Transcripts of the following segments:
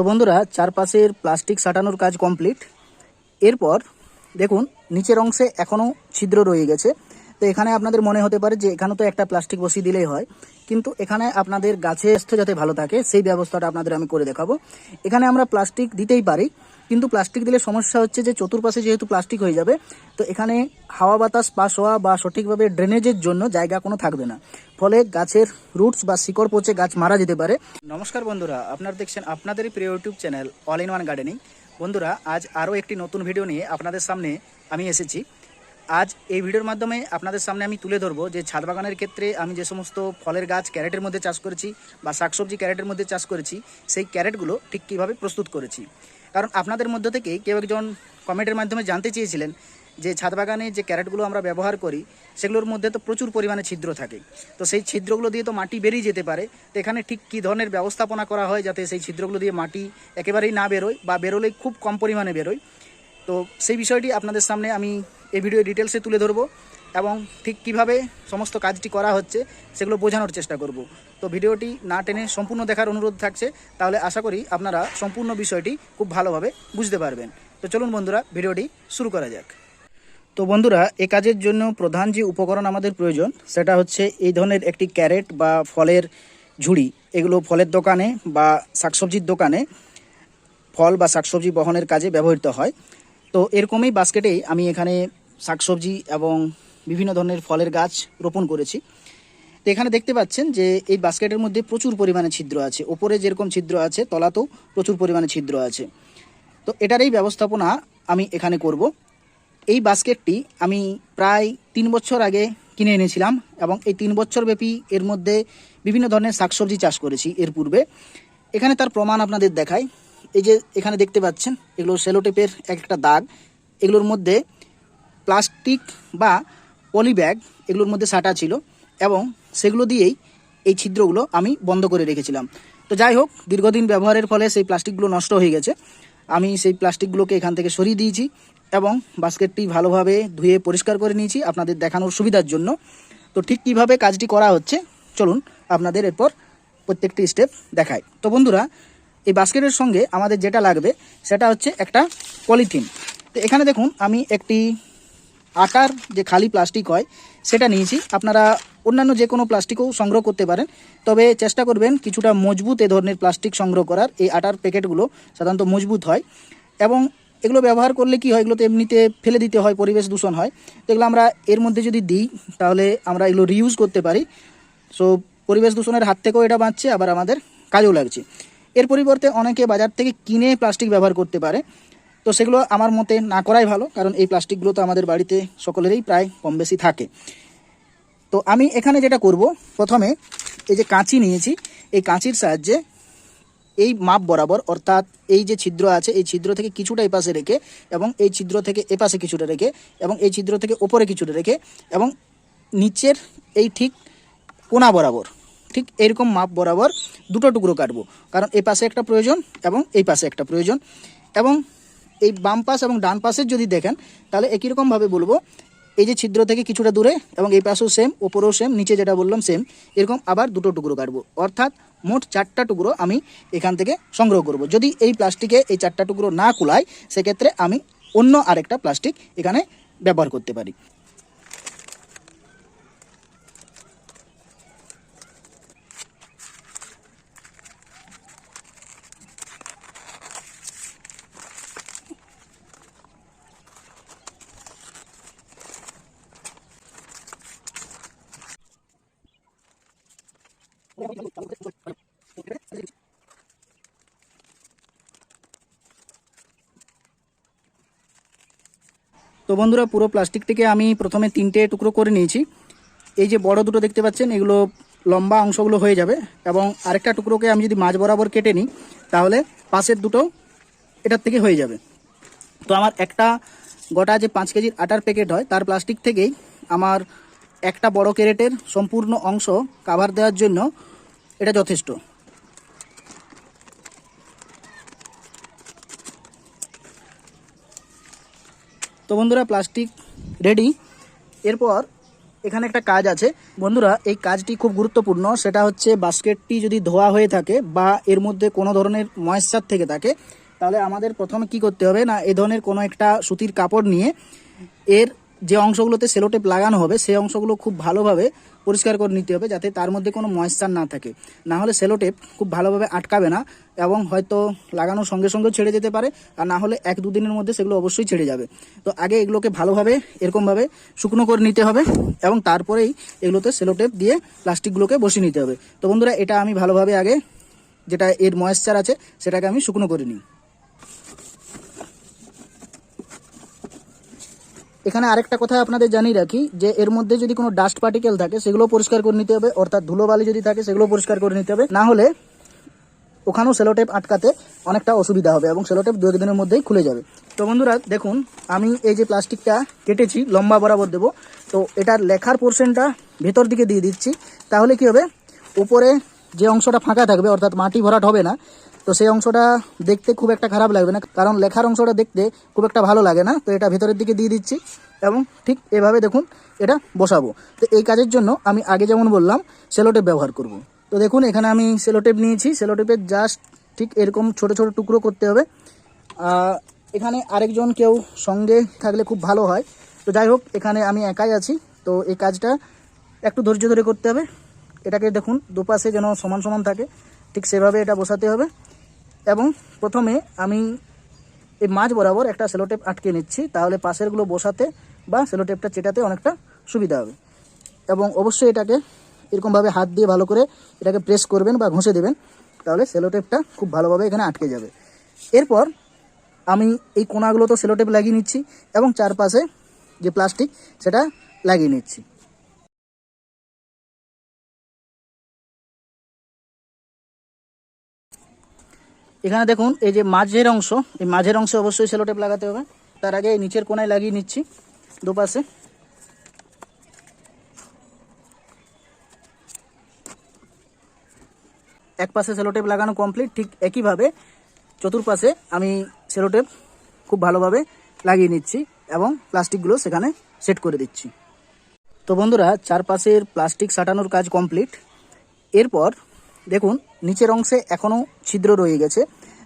তো বন্ধুরা, চারপাশের প্লাস্টিক সাটানোর কাজ কমপ্লিট। এরপর, দেখুন, নিচের অংশে এখনও ছিদ্র রয়ে গেছে। তো এখানে আপনাদের মনে হতে পারে যে এখানে তো একটা প্লাস্টিক বসিয়ে দিলেই হয়। কিন্তু এখানে আপনাদের গাছের স্বাস্থ্য যাতে ভালো থাকে, সেই ব্যবস্থাটা আপনাদের আমি করে দেখাবো। এখানে আমরা প্লাস্টিক দিতেই পারি, কিন্তু প্লাস্টিক দিলে সমস্যা হচ্ছে যে চতুর্পাশে যেহেতু প্লাস্টিক হয়ে যাবে, তো এখানে হাওয়া বাতাস পাস হওয়া বা সঠিকভাবে ড্রেনেজের জন্য জায়গা কোনো থাকবে না। ফলে গাছের রুটস বা শিকড় পচে গাছ মারা যেতে পারে। নমস্কার বন্ধুরা, আপনারা দেখছেন আপনাদেরই প্রিয় YouTube channel all in one gardening. বন্ধুরা, আজ আরও একটি নতুন ভিডিও নিয়ে আপনাদের সামনে আমি এসেছি। আজ এই ভিডিওর মাধ্যমে আপনাদের সামনে আমি তুলে ধরবো যে ছাদ বাগানের ক্ষেত্রে আমি যে সমস্ত ফলের গাছ ক্যারেটের মধ্যে চাষ করেছি বা শাকসবজি ক্যারেটের মধ্যে চাষ করেছি, সেই ক্যারেটগুলো ঠিক কীভাবে প্রস্তুত করেছি? কারণ আপনাদের মধ্য থেকেই কেউ একজন কমেন্টের মাধ্যমে জানতে চেয়েছিলেন যে ছাদ বাগানে যে ক্যারেটগুলো আমরা ব্যবহার করি, সেগুলোর মধ্যে তো প্রচুর পরিমাণে ছিদ্র থাকে। তো সেই ছিদ্রগুলো দিয়ে তো মাটি বেরিয়ে যেতে পারে। তো এখানে ঠিক কী ধরনের ব্যবস্থাপনা করা হয় যাতে সেই ছিদ্রগুলো দিয়ে মাটি একেবারেই না বেরোয় বা বেরোলেই খুব কম পরিমাণে বেরোয়? তো সেই বিষয়টি আপনাদের সামনে আমি এই ভিডিও ডিটেলসে তুলে ধরবো এবং ঠিক কীভাবে সমস্ত কাজটি করা হচ্ছে সেগুলো বোঝানোর চেষ্টা করব। তো ভিডিওটি না টেনে সম্পূর্ণ দেখার অনুরোধ থাকছে। তাহলে আশা করি আপনারা সম্পূর্ণ বিষয়টি খুব ভালোভাবে বুঝতে পারবেন। তো চলুন বন্ধুরা, ভিডিওটি শুরু করা যাক। তো বন্ধুরা, এ কাজের জন্য প্রধান যে উপকরণ আমাদের প্রয়োজন, সেটা হচ্ছে এই ধরনের একটি ক্যারেট বা ফলের ঝুড়ি। এগুলো ফলের দোকানে বা শাকসবজির দোকানে ফল বা শাকসবজি বহনের কাজে ব্যবহৃত হয়। তো এরকমই বাস্কেটেই আমি এখানে শাকসবজি এবং বিভিন্ন ধরনের ফলের গাছ রোপণ করেছি। তো এখানে দেখতে পাচ্ছেন যে এই বাস্কেটের মধ্যে প্রচুর পরিমাণে ছিদ্র আছে। ওপরে যেরকম ছিদ্র আছে, তলাতেও প্রচুর পরিমাণে ছিদ্র আছে। তো এটার এই ব্যবস্থাপনা আমি এখানে করব। এই বাস্কেটটি আমি প্রায় তিন বছর আগে কিনে এনেছিলাম এবং এই তিন বছর ব্যাপী এর মধ্যে বিভিন্ন ধরনের শাকসবজি চাষ করেছি এর পূর্বে। এখানে তার প্রমাণ আপনাদের দেখাই। এই যে এখানে দেখতে পাচ্ছেন, এগুলো সেলোটেপের এক একটা দাগ। এগুলোর মধ্যে প্লাস্টিক বা পলি ব্যাগ এগুলোর মধ্যে সাটা ছিল এবং সেগুলো দিয়েই এই ছিদ্রগুলো আমি বন্ধ করে রেখেছিলাম। তো যাই হোক, দীর্ঘদিন ব্যবহারের ফলে সেই প্লাস্টিকগুলো নষ্ট হয়ে গেছে। আমি সেই প্লাস্টিকগুলোকে এখান থেকে সরিয়ে দিয়েছি। এবং বাস্কেটটি ভালোভাবে ধুয়ে পরিষ্কার করে নিয়েছি। আপনাদের দেখানোর সুবিধার জন্য। তো ঠিক কীভাবে কাজটি করা হচ্ছে, চলুন আপনাদের এরপর প্রত্যেকটি স্টেপ দেখাই। তো বন্ধুরা, এই বাস্কেটের সঙ্গে আমাদের যেটা লাগবে, সেটা হচ্ছে একটা পলিথিন। তো এখানে দেখুন, আমি একটি আটার যে খালি প্লাস্টিক হয়, সেটা নিয়েছি। আপনারা অন্যান্য যে কোনো প্লাস্টিকও সংগ্রহ করতে পারেন। তবে চেষ্টা করবেন কিছুটা মজবুত এ ধরনের প্লাস্টিক সংগ্রহ করার। এই আটার প্যাকেটগুলো সাধারণত মজবুত হয়। এবং এগুলো ব্যবহার করলে কি হয়? এগুলো তো এমনিতে ফেলে দিতে হয়, পরিবেশ দূষণ হয়। তো এগুলো আমরা এর মধ্যে যদি দিই, তাহলে আমরা এগুলো রিউজ করতে পারি। সো পরিবেশ দূষণের হাত থেকেও এটা বাঁচছে, আবার আমাদের কাজেও লাগছে। এর পরিবর্তে অনেকে বাজার থেকে কিনে প্লাস্টিক ব্যবহার করতে পারে। তো সেগুলো আমার মতে না করাই ভালো, কারণ এই প্লাস্টিকগুলো তো আমাদের বাড়িতে সকলেরই প্রায় কম বেশি থাকে। তো আমি এখানে যেটা করব, প্রথমে এই যে কাঁচি নিয়েছি, এই কাঁচির সাহায্যে এই মাপ বরাবর, অর্থাৎ এই যে ছিদ্র আছে, এই ছিদ্র থেকে কিছুটা এপাশে রেখে এবং এই ছিদ্র থেকে এপাশে কিছুটা রেখে এবং এই ছিদ্র থেকে ওপরে কিছুটা রেখে এবং নিচের এই ঠিক কোনা বরাবর, ঠিক এরকম মাপ বরাবর দুটো টুকরো কাটবো। কারণ এই পাশে একটা প্রয়োজন এবং এই পাশে একটা প্রয়োজন। এবং এই বাম পাশ এবং ডান পাশের যদি দেখেন, তাহলে একই রকমভাবে বলব, এই যে ছিদ্র থেকে কিছুটা দূরে এবং এই পাশেও সেম ওপরেও সেম নিচে যেটা বললাম সেম এরকম আবার দুটো টুকরো কাটবো। অর্থাৎ মোট চারটা টুকরো আমি এখান থেকে সংগ্রহ করব। যদি এই প্লাস্টিকে এই চারটা টুকরো না কুলায়, সেক্ষেত্রে আমি অন্য আরেকটা প্লাস্টিক এখানে ব্যবহার করতে পারি। তো বন্ধুরা পুরো প্লাস্টিকটিকে আমি প্রথমে তিনটে টুকরো করে নিয়েছি। এই যে বড় দুটো দেখতে পাচ্ছেন, এগুলো লম্বা অংশগুলো হয়ে যাবে এবং আরেকটা টুকরোকে আমি যদি মাঝ বরাবর কেটে নিই, তাহলে পাশের দুটো এটার থেকে হয়ে যাবে। তো আমার একটা গোটা যে পাঁচ কেজির আটার প্যাকেট হয়, তার প্লাস্টিক থেকেই আমার একটা বড় ক্যারেটের সম্পূর্ণ অংশ কাভার দেওয়ার জন্য এটা যথেষ্ট। তো বন্ধুরা প্লাস্টিক রেডি এরপর এখানে একটা কাজ আছে। বন্ধুরা, এই কাজটি খুব গুরুত্বপূর্ণ। সেটা হচ্ছে বাস্কেটটি যদি ধোয়া হয়ে থাকে বা এর মধ্যে কোনো ধরনের ময়েশ্চার থেকে থাকে, তাহলে আমাদের প্রথমে কি করতে হবে না, এ ধরনের কোনো একটা সুতির কাপড় নিয়ে এর যে অংশগুলোতে সেলোটেপ লাগানো হবে, সেই অংশগুলো খুব ভালোভাবে পরিষ্কার করে নিতে হবে যাতে তার মধ্যে কোনো ময়েশ্চার না থাকে। না হলে সেলোটেপ খুব ভালোভাবে আটকাবে না এবং হয়তো লাগানোর সঙ্গে সঙ্গে ছেড়ে যেতে পারে আর না হলে এক দুদিনের মধ্যে সেগুলো অবশ্যই ছেড়ে যাবে। তো আগে এগুলোকে ভালোভাবে, এরকমভাবে শুকনো করে নিতে হবে এবং তারপরেই এগুলোতে সেলোটেপ দিয়ে প্লাস্টিকগুলোকে বসিয়ে নিতে হবে। তো বন্ধুরা, এটা আমি ভালোভাবে আগে যেটা এর ময়েশ্চার আছে, সেটাকে আমি শুকনো করে নিই। এখানে আরেকটা কথা আপনাদের জানিয়ে রাখি, যে এর মধ্যে যদি কোনো ডাস্ট পার্টিকেল থাকে, সেগুলো পরিষ্কার করে নিতে হবে, অর্থাৎ ধুলোবালি যদি থাকে, সেগুলো পরিষ্কার করে নিতে হবে। না হলে ওখানেও সেলোটেপ আটকাতে অনেকটা অসুবিধা হবে এবং সেলোটেপ দু একদিনের মধ্যেই খুলে যাবে। তো বন্ধুরা, দেখুন, আমি এই যে প্লাস্টিকটা কেটেছি, লম্বা বরাবর দেবো। তো এটার লেখার পোর্শনটা ভেতর দিকে দিয়ে দিচ্ছি। তাহলে কি হবে? উপরে যে অংশটা ফাঁকা থাকবে, অর্থাৎ মাটি ভরাট হবে না তো সেই অংশটা দেখতে খুব একটা খারাপ লাগবে না, কারণ লেখার অংশটা দেখতে খুব একটা ভালো লাগে না। তো এটা ভেতরের দিকে দিয়ে দিচ্ছি এবং ঠিক এভাবে দেখুন এটা বসাবো। তো এই কাজের জন্য আমি আগে যেমন বললাম, সেলোটেপ ব্যবহার করব। তো দেখুন, এখানে আমি সেলোটেপ নিয়েছি। সেলোটেপের জাস্ট ঠিক এরকম ছোট ছোট টুকরো করতে হবে। এখানে আরেকজন কেউ সঙ্গে থাকলে খুব ভালো হয়। তো যাই হোক, এখানে আমি একাই আছি। তো এই কাজটা একটু ধৈর্য ধরে করতে হবে। এটাকে দেখুন, দুপাশে যেন সমান সমান থাকে। ঠিক সেভাবে এটা বসাতে হবে। এবং প্রথমে আমি এই মাঝ বরাবর একটা সেলোটেপ আটকে নিচ্ছি, তাহলে পাশেরগুলো বসাতে বা সেলোটেপটা চেটাতে অনেকটা সুবিধা হবে। এবং অবশ্যই এটাকে এরকমভাবে হাত দিয়ে ভালো করে এটাকে প্রেস করবেন বা ঘষে দেবেন, তাহলে সেলোটেপটা খুব ভালোভাবে এখানে আটকে যাবে। এরপর আমি এই কোনাগুলো তো সেলোটেপ লাগিয়ে নিচ্ছি এবং চারপাশে যে প্লাস্টিক সেটা লাগিয়ে নিচ্ছি। এখানে দেখুন, এই যে মাঝের অংশ, এই মাঝের অংশে অবশ্যই সেলোটেপ লাগাতে হবে। তার আগে এই নিচের কোনায় লাগিয়ে নিচ্ছি, দুপাশে। এক পাশে সেলোটেপ লাগানো কমপ্লিট, ঠিক একইভাবে চতুর্পাশে আমি সেলোটেপ খুব ভালোভাবে লাগিয়ে নিচ্ছি এবং প্লাস্টিকগুলো সেখানে সেট করে দিচ্ছি। তো বন্ধুরা, চারপাশের প্লাস্টিক সাটানোর কাজ কমপ্লিট। এরপর দেখুন, নিচের অংশে এখনও ছিদ্র রয়ে গেছে।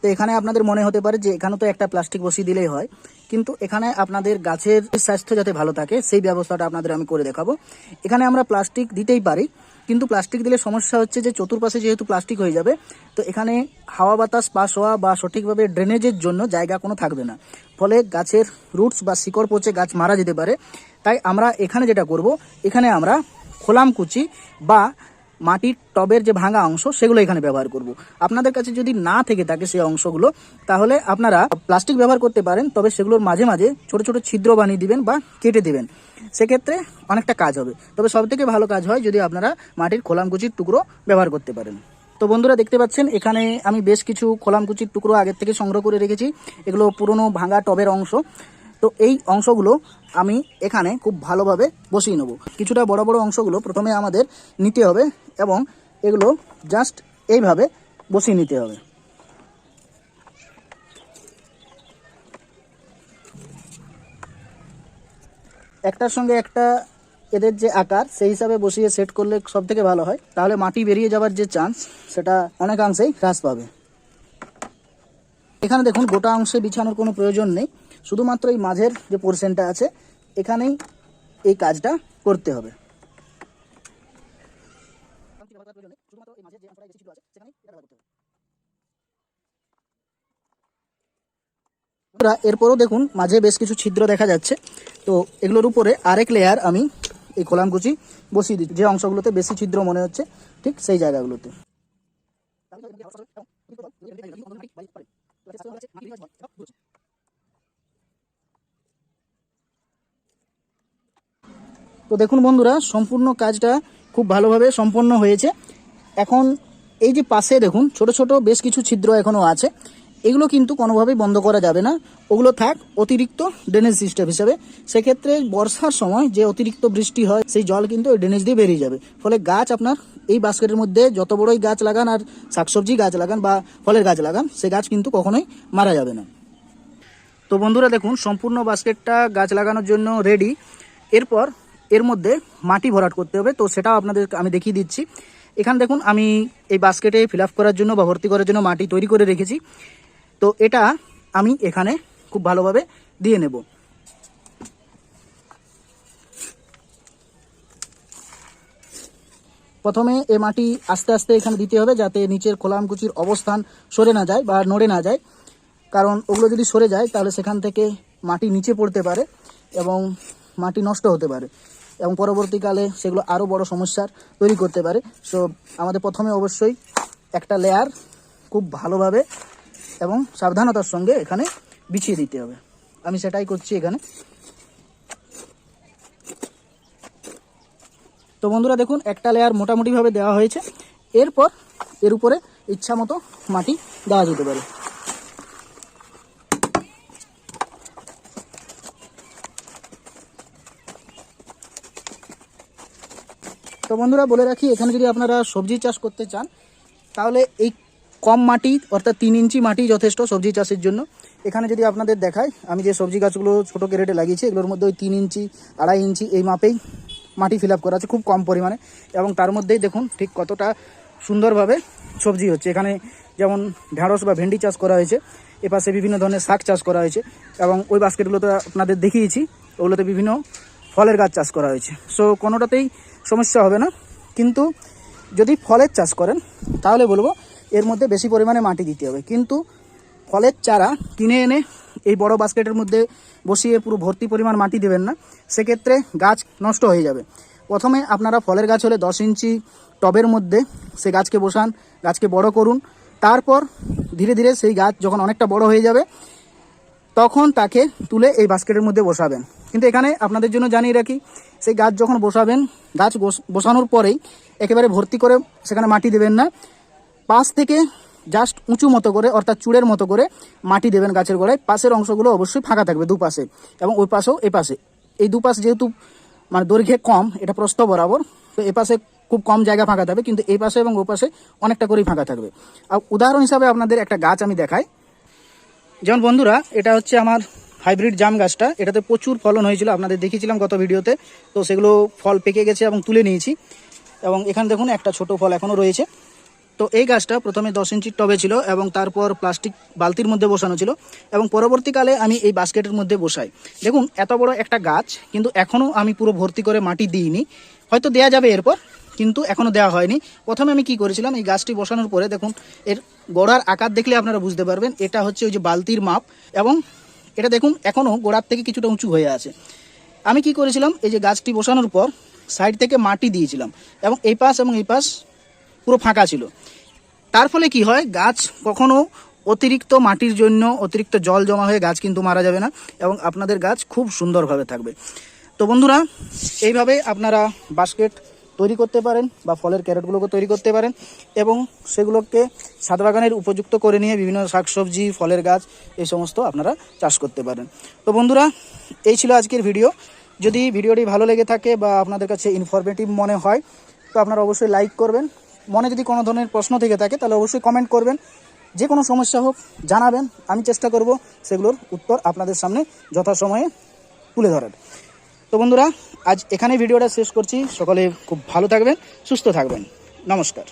তো এখানে আপনাদের মনে হতে পারে যে এখানে তো একটা প্লাস্টিক বসিয়ে দিলেই হয়। কিন্তু এখানে আপনাদের গাছের স্বাস্থ্য যাতে ভালো থাকে, সেই ব্যবস্থাটা আপনাদের আমি করে দেখাবো। এখানে আমরা প্লাস্টিক দিতেই পারি, কিন্তু প্লাস্টিক দিলে সমস্যা হচ্ছে যে চতুর্পাশে যেহেতু প্লাস্টিক হয়ে যাবে, তো এখানে হাওয়া বাতাস পাস হওয়া বা সঠিকভাবে ড্রেনেজের জন্য জায়গা কোনো থাকবে না। ফলে গাছের রুটস বা শিকড় পচে গাছ মারা যেতে পারে। তাই আমরা এখানে যেটা করব, এখানে আমরা খোলাম কুচি বা মাটির টবের যে ভাঙা অংশ, সেগুলো এখানে ব্যবহার করব। আপনাদের কাছে যদি না থেকে থাকে সেই অংশগুলো, তাহলে আপনারা প্লাস্টিক ব্যবহার করতে পারেন, তবে সেগুলোর মাঝে মাঝে ছোট ছোট ছিদ্র বানিয়ে দিবেন বা কেটে দিবেন। সেক্ষেত্রে অনেকটা কাজ হবে। তবে সব থেকে ভালো কাজ হয় যদি আপনারা মাটির খোলামকুচির টুকরো ব্যবহার করতে পারেন। তো বন্ধুরা, দেখতে পাচ্ছেন, এখানে আমি বেশ কিছু খোলামকুচির টুকরো আগের থেকে সংগ্রহ করে রেখেছি। এগুলো পুরনো ভাঙা টবের অংশ। তো এই অংশগুলো আমি এখানে খুব ভালোভাবে বসিয়ে নেব। কিছুটা বড় বড় অংশগুলো প্রথমে আমাদের নিতে হবে এবং এগুলো জাস্ট এইভাবে বসিয়ে নিতে হবে। একটার সঙ্গে একটা এদের যে আকার, সেই হিসাবে বসিয়ে সেট করলে সব থেকে ভালো হয়। তাহলে মাটি বেরিয়ে যাওয়ার যে চান্স সেটা অনেকাংশেই হ্রাস পাবে। এখানে দেখুন, গোটা অংশে বিছানোর কোনো প্রয়োজন নেই। শুধুমাত্র এই মাঝের যে পোর্শনটা আছে, এখানেই এই কাজটা করতে হবে। এরপরও দেখুন, মাঝে বেশ কিছু ছিদ্র দেখা যাচ্ছে। তো এগুলোর উপরে আরেক লেয়ার আমি এই কলামকুচি বসিয়ে দিচ্ছি। যে অংশগুলোতে বেশি ছিদ্র মনে হচ্ছে, ঠিক সেই জায়গাগুলোতে। তো দেখুন বন্ধুরা, সম্পূর্ণ কাজটা খুব ভালোভাবে সম্পন্ন হয়েছে। এখন এই যে পাশে দেখুন, ছোট ছোট বেশ কিছু ছিদ্র এখনও আছে। এগুলো কিন্তু কোনোভাবেই বন্ধ করা যাবে না। ওগুলো থাক, অতিরিক্ত ড্রেনেজ সিস্টেম হিসেবে। সেক্ষেত্রে বর্ষার সময় যে অতিরিক্ত বৃষ্টি হয়, সেই জল কিন্তু ওই ড্রেনেজ দিয়ে বেরিয়ে যাবে। ফলে গাছ আপনার এই বাস্কেটের মধ্যে যত বড়ই গাছ লাগান, আর শাকসবজি গাছ লাগান বা ফলের গাছ লাগান, সে গাছ কিন্তু কখনোই মারা যাবে না। তো বন্ধুরা দেখুন, সম্পূর্ণ বাস্কেটটা গাছ লাগানোর জন্য রেডি এরপর এর মধ্যে মাটি ভরাট করতে হবে। তো সেটাও আপনাদের আমি দেখিয়ে দিচ্ছি। এখানে দেখুন, আমি এই বাস্কেটে ফিল আপ করার জন্য বা ভর্তি করার জন্য মাটি তৈরি করে রেখেছি। তো এটা আমি এখানে খুব ভালোভাবে দিয়ে নেব। প্রথমে এ মাটি আস্তে আস্তে এখানে দিতে হবে যাতে নিচের খোলামকুচির অবস্থান সরে না যায় বা নড়ে না যায়। কারণ ওগুলো যদি সরে যায়, তাহলে সেখান থেকে মাটি নিচে পড়তে পারে এবং মাটি নষ্ট হতে পারে। এবং পরবর্তীকালে সেগুলো আরও বড় সমস্যার তৈরি করতে পারে। সো আমাদের প্রথমে অবশ্যই একটা লেয়ার খুব ভালোভাবে এবং সাবধানতার সঙ্গে এখানে বিছিয়ে দিতে হবে। আমি সেটাই করছি এখানে। তো বন্ধুরা দেখুন, একটা লেয়ার মোটামুটিভাবে দেওয়া হয়েছে। এরপর এর উপরে ইচ্ছা মতো মাটি দেওয়া যেতে পারে। বন্ধুরা, বলে রাখি, এখানে যদি আপনারা সবজি চাষ করতে চান, তাহলে এই কম মাটি, অর্থাৎ তিন ইঞ্চি মাটি যথেষ্ট সবজি চাষের জন্য। এখানে যদি আপনাদের দেখায় আমি যে সবজি গাছগুলো ছোটো ক্যারেটে লাগিয়েছি, এগুলোর মধ্যে ওই তিন ইঞ্চি, আড়াই ইঞ্চি এই মাপেই মাটি ফিল আপ করা আছে খুব কম পরিমাণে। এবং তার মধ্যেই দেখুন ঠিক কতটা সুন্দরভাবে সবজি হচ্ছে। এখানে যেমন ঢ্যাঁড়স বা ভেন্ডি চাষ করা হয়েছে, এপাশে বিভিন্ন ধরনের শাক চাষ করা হয়েছে, এবং ওই বাস্কেটগুলোতে আপনাদের দেখিয়েছি, ওগুলোতে বিভিন্ন ফলের গাছ চাষ করা হয়েছে। সো কোনোটাতেই সমস্যা হবে না। কিন্তু যদি ফলের চাষ করেন, তাহলে বলব এর মধ্যে বেশি পরিমাণে মাটি দিতে হবে। কিন্তু ফলের চারা কিনে এনে এই বড় বাস্কেটের মধ্যে বসিয়ে পুরো ভর্তি পরিমাণ মাটি দেবেন না, সেক্ষেত্রে গাছ নষ্ট হয়ে যাবে। প্রথমে আপনারা ফলের গাছ হলে দশ ইঞ্চি টবের মধ্যে সে গাছকে বসান, গাছকে বড় করুন। তারপর ধীরে ধীরে সেই গাছ যখন অনেকটা বড় হয়ে যাবে তখন তাকে তুলে এই বাস্কেটের মধ্যে বসাবেন। কিন্তু এখানে আপনাদের জন্য জানিয়ে রাখি, সেই গাছ যখন বসাবেন, গাছ বস- বসানোর পরেই একেবারে ভর্তি করে সেখানে মাটি দেবেন না। পাশ থেকে জাস্ট উঁচু মতো করে, অর্থাৎ চূড়ের মতো করে মাটি দেবেন গাছের গোড়ায়। পাশের অংশগুলো অবশ্যই ফাঁকা থাকবে দুপাশে এবং ওই পাশেও এ পাশে। এই দুপাশ যেহেতু মানে দৈর্ঘ্যে কম, এটা প্রস্থ বরাবর, তো এ পাশে খুব কম জায়গা ফাঁকা থাকবে, কিন্তু এই পাশে এবং ও পাশে অনেকটা করেই ফাঁকা থাকবে। আর উদাহরণ হিসাবে আপনাদের একটা গাছ আমি দেখাই। যেমন বন্ধুরা, এটা হচ্ছে আমার হাইব্রিড জাম গাছটা। এটাতে প্রচুর ফলন হয়েছিল, আপনাদের দেখিয়েছিলাম গত ভিডিওতে। তো সেগুলো ফল পেকে গেছে এবং তুলে নিয়েছি। এবং এখানে দেখুন, একটা ছোট ফল এখনও রয়েছে। তো এই গাছটা প্রথমে দশ ইঞ্চির টবে ছিল এবং তারপর প্লাস্টিক বালতির মধ্যে বসানো ছিল। এবং পরবর্তীকালে আমি এই বাস্কেটের মধ্যে বসাই। দেখুন, এত বড় একটা গাছ, কিন্তু এখনও আমি পুরো ভর্তি করে মাটি দিইনি। হয়তো দেয়া যাবে এরপর। কিন্তু এখনও দেওয়া হয়নি। প্রথমে আমি কি করেছিলাম, এই গাছটি বসানোর পরে দেখুন, এর গোড়ার আকার দেখলে আপনারা বুঝতে পারবেন, এটা হচ্ছে ওই যে বালতির মাপ এবং এটা দেখুন এখনও গোড়ার থেকে কিছুটা উঁচু হয়ে আছে। আমি কি করেছিলাম, এই যে গাছটি বসানোর পর সাইড থেকে মাটি দিয়েছিলাম এবং এই পাশ এবং এই পাশ পুরো ফাঁকা ছিল। তার ফলে কি হয়, গাছ কখনো অতিরিক্ত মাটির জন্য অতিরিক্ত জল জমা হয়ে গাছ কিন্তু মারা যাবে না এবং আপনাদের গাছ খুব সুন্দরভাবে থাকবে। তো বন্ধুরা, এইভাবে আপনারা বাস্কেট তৈরি করতে পারেন বা ফলের ক্যারেটগুলোকে তৈরি করতে পারেন এবং সেগুলোকে ছাদ বাগানের উপযুক্ত করে নিয়ে বিভিন্ন শাকসবজি, ফলের গাছ এই সমস্ত আপনারা চাষ করতে পারেন। তো বন্ধুরা, এই ছিল আজকের ভিডিও। যদি ভিডিওটি ভালো লেগে থাকে বা আপনাদের কাছে ইনফরমেটিভ মনে হয়, তো আপনারা অবশ্যই লাইক করবেন। মনে যদি কোনো ধরনের প্রশ্ন থেকে থাকে, তাহলে অবশ্যই কমেন্ট করবেন। যে কোনো সমস্যা হোক, জানাবেন। আমি চেষ্টা করব সেগুলোর উত্তর আপনাদের সামনে যথাসময়ে তুলে ধরার। তো বন্ধুরা আজ এখানে ভিডিওটা শেষ করছি। সকলে খুব ভালো থাকবেন সুস্থ থাকবেন। নমস্কার।